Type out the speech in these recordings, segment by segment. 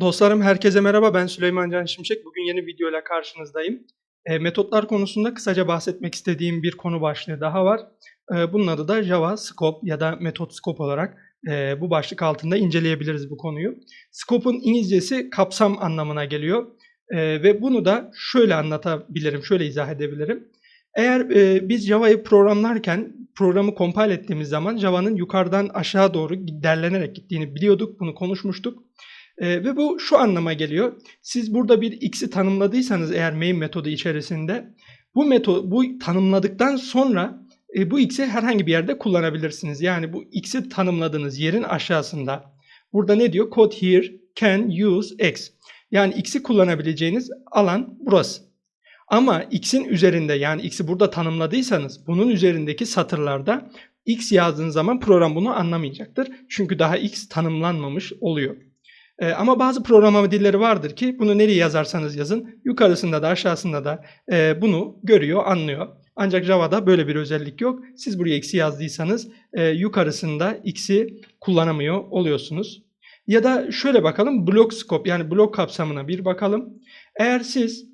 Dostlarım herkese merhaba ben Süleyman Can Şimşek. Bugün yeni videoyla karşınızdayım. E, metotlar konusunda kısaca bahsetmek istediğim bir konu başlığı daha var. E, bunun adı da Java Scope ya da Metot Scope olarak e, bu başlık altında inceleyebiliriz bu konuyu. Scope'un İngilizcesi kapsam anlamına geliyor. E, ve bunu da şöyle anlatabilirim, şöyle izah edebilirim. Eğer e, biz Java'yı programlarken programı compile ettiğimiz zaman Java'nın yukarıdan aşağı doğru derlenerek gittiğini biliyorduk, bunu konuşmuştuk. E, ve bu şu anlama geliyor. Siz burada bir x'i tanımladıysanız eğer main metodu içerisinde bu metod bu tanımladıktan sonra e, bu x'i herhangi bir yerde kullanabilirsiniz. Yani bu x'i tanımladığınız yerin aşağısında. Burada ne diyor? Code here can use x. Yani x'i kullanabileceğiniz alan burası. Ama x'in üzerinde yani x'i burada tanımladıysanız bunun üzerindeki satırlarda x yazdığınız zaman program bunu anlamayacaktır. Çünkü daha x tanımlanmamış oluyor. Ee, ama bazı programlama dilleri vardır ki bunu nereye yazarsanız yazın yukarısında da aşağısında da e, bunu görüyor, anlıyor. Ancak Java'da böyle bir özellik yok. Siz buraya x'i yazdıysanız e, yukarısında x'i kullanamıyor oluyorsunuz. Ya da şöyle bakalım blok scope yani blok kapsamına bir bakalım. Eğer siz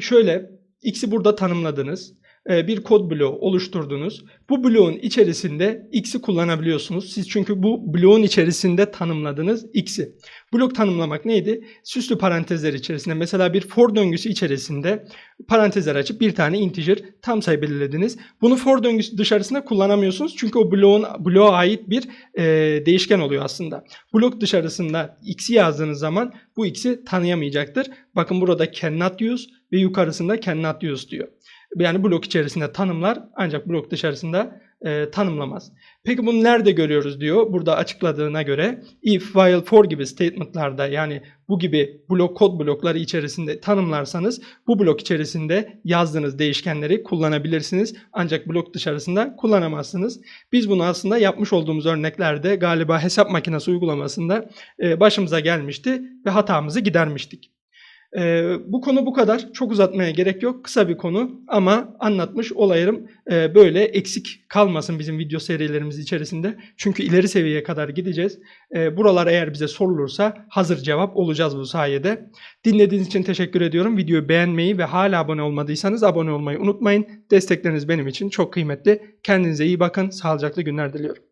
şöyle x'i burada tanımladınız. E, Bir kod bloğu oluşturdunuz. Bu bloğun içerisinde x'i kullanabiliyorsunuz. Siz çünkü bu bloğun içerisinde tanımladınız x'i. Blok tanımlamak neydi? Süslü parantezler içerisinde mesela bir for döngüsü içerisinde parantezler açıp bir tane integer tam sayı belirlediniz. Bunu for döngüsü dışarısında kullanamıyorsunuz çünkü o bloğun bloğa ait bir e, değişken oluyor aslında. Blok dışarısında x'i yazdığınız zaman bu x'i tanıyamayacaktır. Bakın burada cannot use ve yukarısında cannot use diyor. Yani blok içerisinde tanımlar ancak blok dışarısında e, tanımlamaz. Peki bunu nerede görüyoruz diyor. Burada açıkladığına göre if, while, for gibi statement'larda yani bu gibi blok kod blokları içerisinde tanımlarsanız bu blok içerisinde yazdığınız değişkenleri kullanabilirsiniz. Ancak blok dışarısında kullanamazsınız. Biz bunu aslında yapmış olduğumuz örneklerde galiba hesap makinesi uygulamasında e, başımıza gelmişti ve hatamızı gidermiştik. Ee, bu konu bu kadar. Çok uzatmaya gerek yok. Kısa bir konu ama anlatmış olayım e, böyle eksik kalmasın bizim video serilerimiz içerisinde. Çünkü ileri seviyeye kadar gideceğiz. E, buralar eğer bize sorulursa hazır cevap olacağız bu sayede. Dinlediğiniz için teşekkür ediyorum. Videoyu beğenmeyi ve hala abone olmadıysanız abone olmayı unutmayın. Destekleriniz benim için çok kıymetli. Kendinize iyi bakın. Sağlıcaklı günler diliyorum.